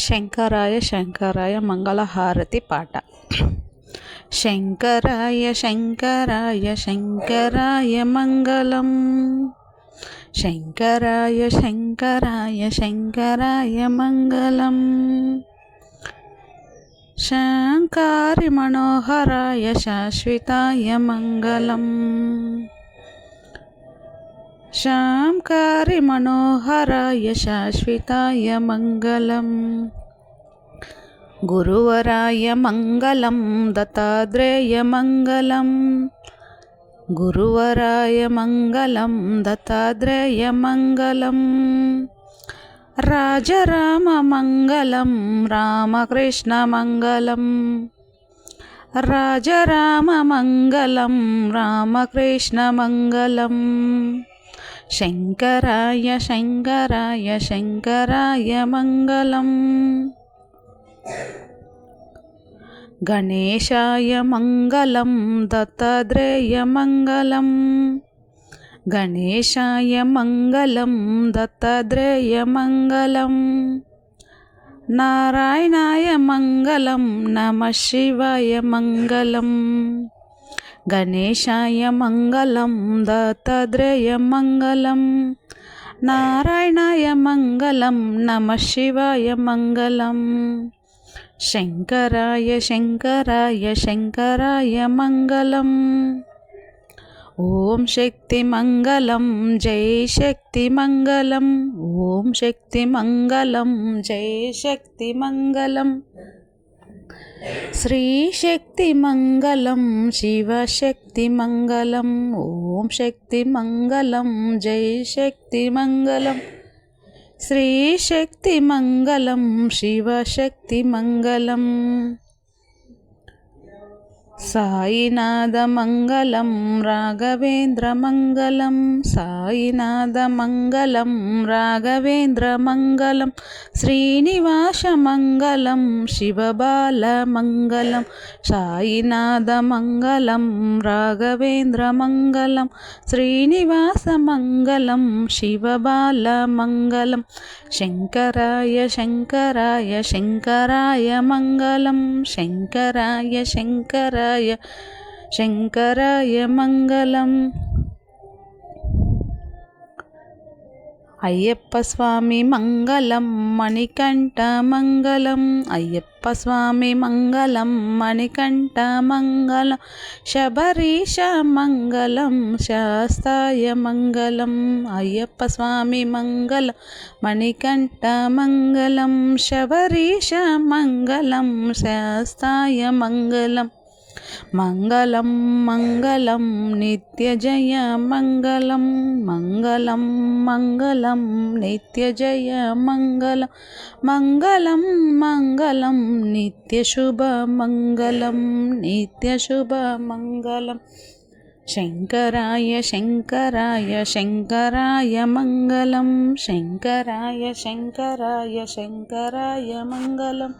శంకరాయ శంకరాయ మంగళహారతి పాట. శంకరాయ శంకరాయ శంకరాయ మంగళం. శంకరాయ శంకరాయ శంకరాయ మంగళం. శంకారి మనోహరాయ శాశ్వతాయ మంగళం. శాంకారి మనోహరాయ శాశ్వతాయ మంగళం. గురువరాయ మంగళం దత్తాత్రేయ మంగళం. గురువరాయ మంగళం దత్తాత్రేయ మంగళం. రాజరామ మంగళం రామకృష్ణ మంగళం. రాజరామ మంగళం రామకృష్ణ మంగళం. శంకరాయ శంకరాయ శంకరాయ మంగళం గణేశాయ మంగళం దత్తాత్రేయ మంగళం గణేశాయ మంగళం దత్తాత్రేయ మంగళం నారాయణాయ మంగళం నమ శివాయ మంగళం గణేశాయ మంగళం దత్తాత్రేయ మంగళం నారాయణాయ మంగళం నమ శివాయ మంగళం శంకరాయ శంకరాయ శంకరాయ మంగళం. ఓం శక్తి మంగళం జై శక్తి మంగళం. ఓం శక్తి మంగళం జై శక్తి మంగళం. శ్రీశక్తి మంగళం శివశక్తి మంగళం ఓం శక్తి మంగళం జై శక్తి మంగళం శ్రీశక్తి మంగళం శివశక్తి మంగళం సాయినాథమంగళం రాఘవేంద్రమంగళం సాయినాథమంగళం రాఘవేంద్రమంగళం శ్రీనివాసమంగళం శివబాలమంగళం సాయినాథమంగళం రాఘవేంద్రమంగళం శ్రీనివాసమంగళం శివబాలమంగళం శంకరాయ శంకరాయ శంకరాయ మంగళం శంకరాయ శంకరాయ శంకరాయ శంకరాయ మంగళం. అయ్యప్ప స్వామి మంగళం మణికంఠ మంగళం. అయ్యప్ప స్వామి మంగళం మణికంఠ మంగళం. శబరీష మంగళం శాస్తాయ మంగళం. అయ్యప్ప స్వామి మంగళం మణికంఠ మంగళం. శబరీష మంగళం శాస్తాయ మంగళం. మంగళం మంగళం నిత్యజయ మంగళం మంగళం మంగళం నిత్యజయ మంగళం మంగళం మంగళం నిత్యశుభ మంగళం నిత్యశుభ మంగళం శంకరాయ శంకరాయ శంకరాయ మంగళం శంకరాయ శంకరాయ శంకరాయ మంగళం